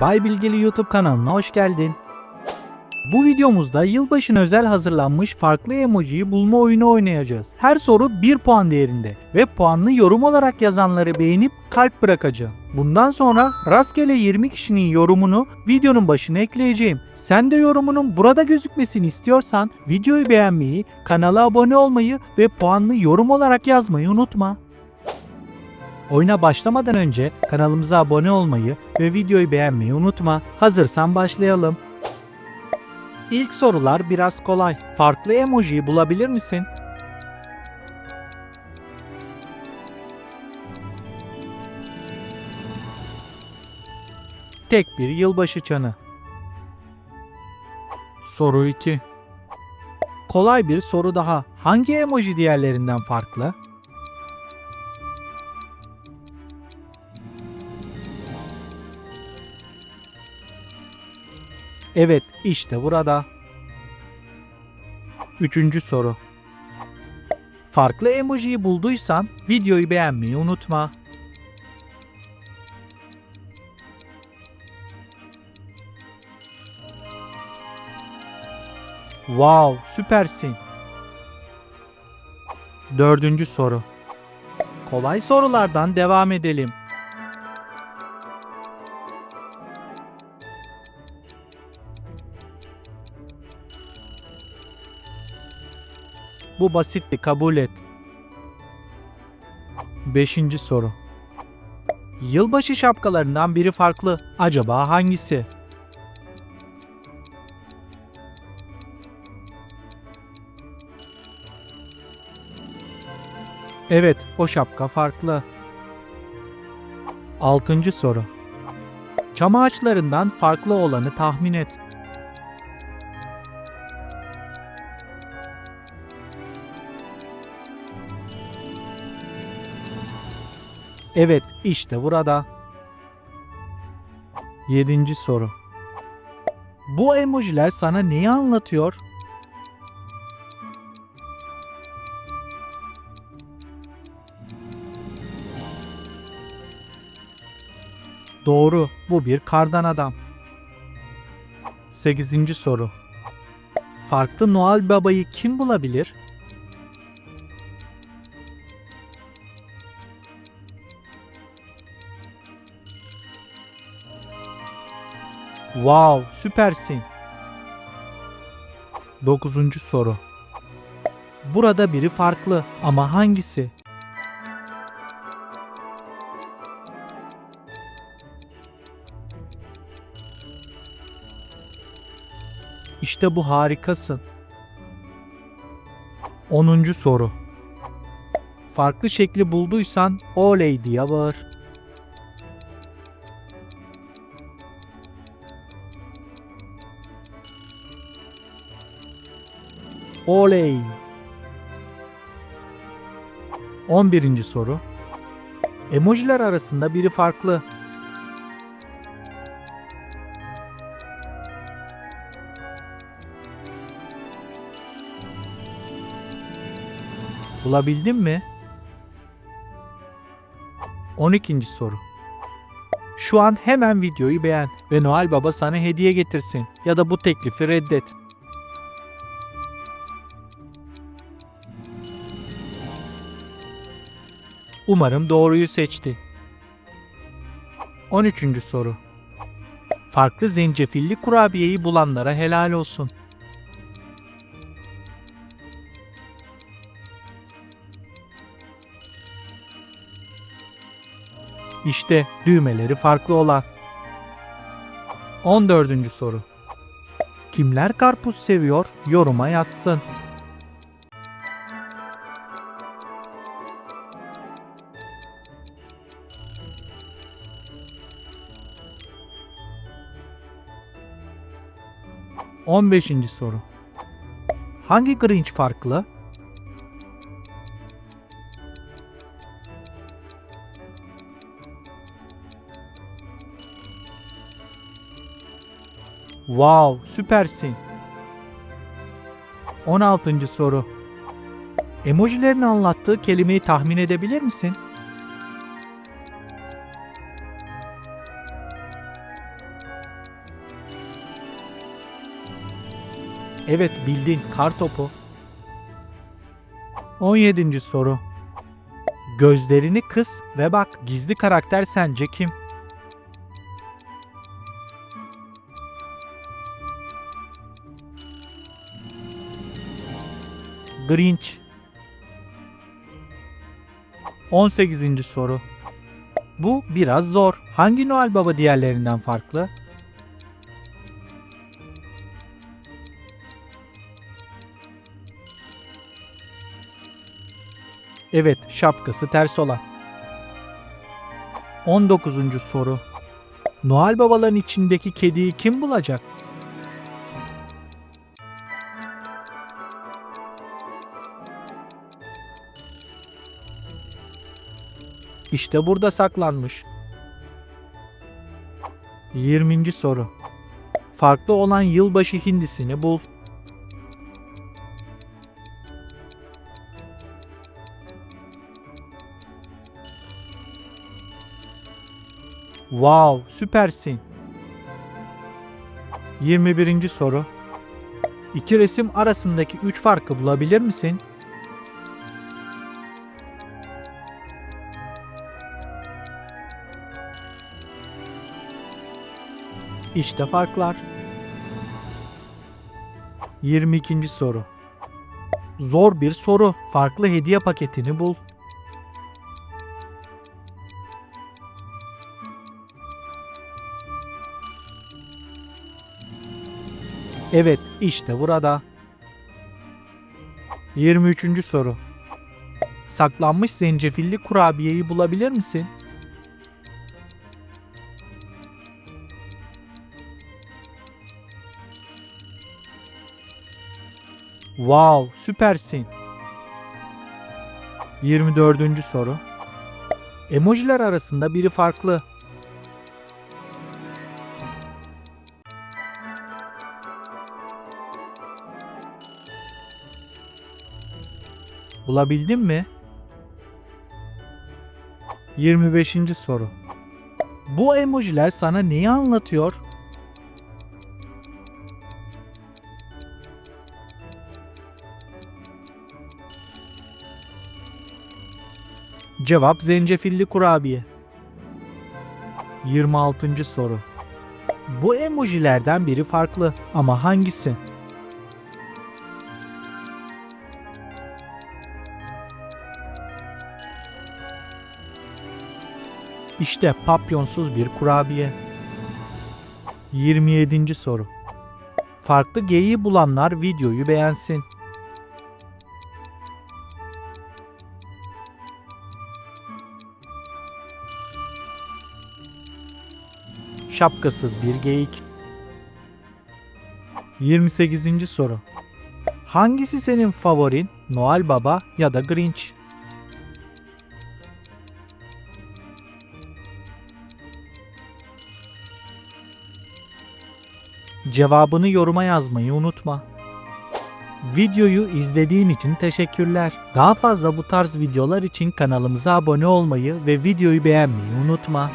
Bay Bilgili YouTube kanalına hoş geldin. Bu videomuzda yılbaşına özel hazırlanmış farklı emojiyi bulma oyunu oynayacağız. Her soru 1 puan değerinde ve puanlı yorum olarak yazanları beğenip kalp bırakacağım. Bundan sonra rastgele 20 kişinin yorumunu videonun başına ekleyeceğim. Sen de yorumunun burada gözükmesini istiyorsan videoyu beğenmeyi, kanala abone olmayı ve puanlı yorum olarak yazmayı unutma. Oyuna başlamadan önce kanalımıza abone olmayı ve videoyu beğenmeyi unutma. Hazırsan başlayalım. İlk sorular biraz kolay. Farklı emojiyi bulabilir misin? Tek bir yılbaşı çanı. Soru 2. Kolay bir soru daha. Hangi emoji diğerlerinden farklı? Evet, işte burada. Üçüncü soru. Farklı emojiyi bulduysan videoyu beğenmeyi unutma. Wow, süpersin. Dördüncü soru. Kolay sorulardan devam edelim. Bu basitti kabul et. Beşinci soru. Yılbaşı şapkalarından biri farklı. Acaba hangisi? Evet, o şapka farklı. Altıncı soru. Çam ağaçlarından farklı olanı tahmin et. Evet, işte burada. Yedinci soru. Bu emojiler sana neyi anlatıyor? Doğru, bu bir kardan adam. Sekizinci soru. Farklı Noel Baba'yı kim bulabilir? Wow, süpersin. Dokuzuncu soru. Burada biri farklı ama hangisi? İşte bu harikasın. Onuncu soru. Farklı şekli bulduysan oley diye bağır. Oley. 11. soru. Emojiler arasında biri farklı. Bulabildin mi? 12. soru. Şu an hemen videoyu beğen ve Noel Baba sana hediye getirsin ya da bu teklifi reddet. Umarım doğruyu seçti. 13. soru. Farklı zencefilli kurabiyeyi bulanlara helal olsun. İşte düğmeleri farklı olan. 14. soru. Kimler karpuz seviyor? Yoruma yazsın. On beşinci soru. Hangi Grinch farklı? Wow, süpersin. 16. soru. Emojilerin anlattığı kelimeyi tahmin edebilir misin? Evet bildin kar topu. 17. soru. Gözlerini kıs ve bak gizli karakter sence kim? Grinch 18. soru. Bu biraz zor. Hangi Noel Baba diğerlerinden farklı? Evet, şapkası ters olan. 19. soru. Noel Babaların içindeki kediyi kim bulacak? İşte burada saklanmış. 20. soru. Farklı olan yılbaşı hindisini bul. Wow, süpersin. 21. soru. İki resim arasındaki üç farkı bulabilir misin? İşte farklar. 22. soru. Zor bir soru. Farklı hediye paketini bul. Evet, işte burada. 23. soru. Saklanmış zencefilli kurabiyeyi bulabilir misin? Wow, süpersin. 24. soru. Emojiler arasında biri farklı. Bulabildin mi? 25. soru. Bu emojiler sana neyi anlatıyor? Cevap zencefilli kurabiye. 26. soru. Bu emojilerden biri farklı ama hangisi? İşte papyonsuz bir kurabiye. 27. soru. Farklı geyiği bulanlar videoyu beğensin. Şapkasız bir geyik. 28. soru. Hangisi senin favorin? Noel Baba ya da Grinch? Cevabını yoruma yazmayı unutma. Videoyu izlediğin için teşekkürler. Daha fazla bu tarz videolar için kanalımıza abone olmayı ve videoyu beğenmeyi unutma.